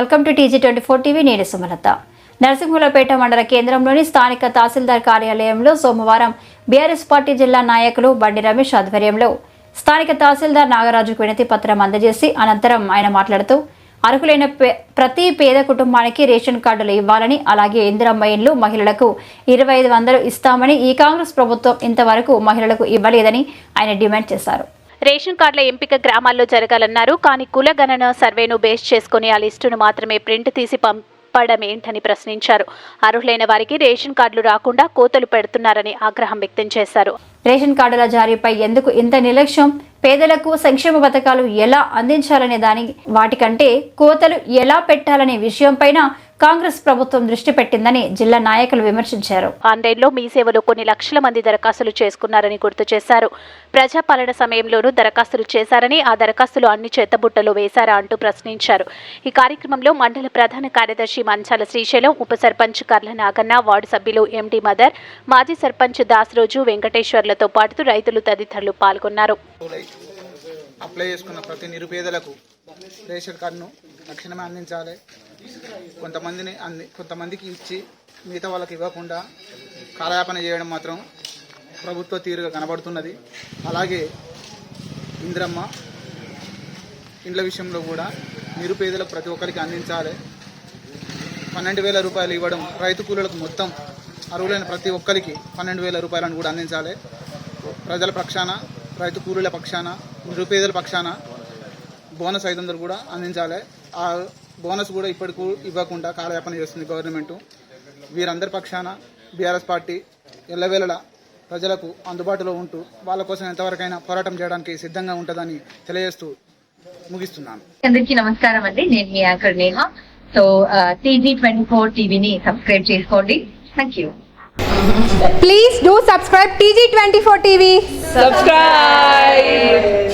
Welcome to TG twenty four TV నేను సుమలత. నరసింహులపేట మండల కేంద్రంలోని స్థానిక తహసీల్దార్ కార్యాలయంలో సోమవారం బీఆర్ఎస్ పార్టీ జిల్లా నాయకులు బండి రమేష్ ఆధ్వర్యంలో స్థానిక తహసీల్దార్ నాగరాజుకు వినతి పత్రం అందజేసి అనంతరం ఆయన మాట్లాడుతూ అర్హులైన పే- ప్రతి పేద కుటుంబానికి రేషన్ కార్డులు ఇవ్వాలని అలాగే ఇందిరమ్మయ్యలు మహిళలకు ఇరవై ఐదు వందలు ఇస్తామని ఈ కాంగ్రెస్ ప్రభుత్వం ఇంతవరకు మహిళలకు ఇవ్వలేదని ఆయన డిమాండ్ చేశారు. రేషన్ కార్డుల ఎంపిక గ్రామాల్లో జరగాలన్నారు. కానీ కుల గణన సర్వేను బేస్ చేసుకుని ఆ లిస్టును మాత్రమే ప్రింట్ తీసి పంపడం ఏంటని ప్రశ్నించారు. అర్హులైన వారికి రేషన్ కార్డులు రాకుండా కోతలు పెడుతున్నారని ఆగ్రహం వ్యక్తం చేశారు. రేషన్ కార్డుల జారీపై ఎందుకు ఇంత నిర్లక్ష్యం? పేదలకు సంక్షేమ పథకాలు ఎలా అందించాలనే దాని వాటికంటే కోతలు ఎలా పెట్టాలనే విషయంపైన కాంగ్రెస్ ప్రభుత్వం దృష్టి పెట్టిందని జిల్లా నాయకులు విమర్శించారు. ఆన్లైన్లో మీ సేవలో కొన్ని లక్షల మంది దరఖాస్తులు చేసుకున్నారని గుర్తు చేశారు. ప్రజాపాలన సమయంలోనూ దరఖాస్తులు చేశారని ఆ దరఖాస్తులు అన్ని చెత్తబుట్టలో వేశారా అంటూ ప్రశ్నించారు. ఈ కార్యక్రమంలో మండల ప్రధాన కార్యదర్శి మంచాల శ్రీశైలం ఉప సర్పంచ్ కర్ల నాగన్న వార్డు సభ్యులు ఎండి మదర్ మాజీ సర్పంచ్ దాసరోజు వెంకటేశ్వర్లతో పాటు రైతులు తదితరులు పాల్గొన్నారు. అప్లై చేసుకున్న ప్రతి నిరుపేదలకు రేషన్ కార్డును తక్షణమే అందించాలి. కొంతమందిని అంది కొంతమందికి ఇచ్చి మిగతా వాళ్ళకి ఇవ్వకుండా కాలయాపన చేయడం మాత్రం ప్రభుత్వ తీరుగా కనబడుతున్నది. అలాగే ఇంద్రమ్మ ఇండ్ల విషయంలో కూడా నిరుపేదలకు ప్రతి ఒక్కరికి అందించాలి. పన్నెండు వేల రూపాయలు ఇవ్వడం రైతు కూలీలకు మొత్తం అర్హులైన ప్రతి ఒక్కరికి పన్నెండు వేల రూపాయలను కూడా అందించాలి. ప్రజల పక్షాన రైతు కూలీల పక్షాన నిరుపేదల పక్షాన బోనస్ ఐదు వందలు కూడా అందించాలి. ఆ బోనస్ కూడా ఇప్పటికి ఇవ్వకుండా కాలయాపన చేస్తుంది గవర్నమెంట్. వీరందరి పక్షాన బీఆర్ఎస్ పార్టీ ఎల్లవేళలా ప్రజలకు అందుబాటులో ఉంటూ వాళ్ళ కోసం ఎంతవరకైనా పోరాటం చేయడానికి సిద్ధంగా ఉంటుందని తెలియజేస్తూ ముగిస్తున్నాను. అందరికీ నమస్కారం అండి. నేను మీ anchor Neha. So TG twenty four టీవీని సబ్స్క్రైబ్ చేసుకోండి. Thank you Please do subscribe TG24 TV. subscribe.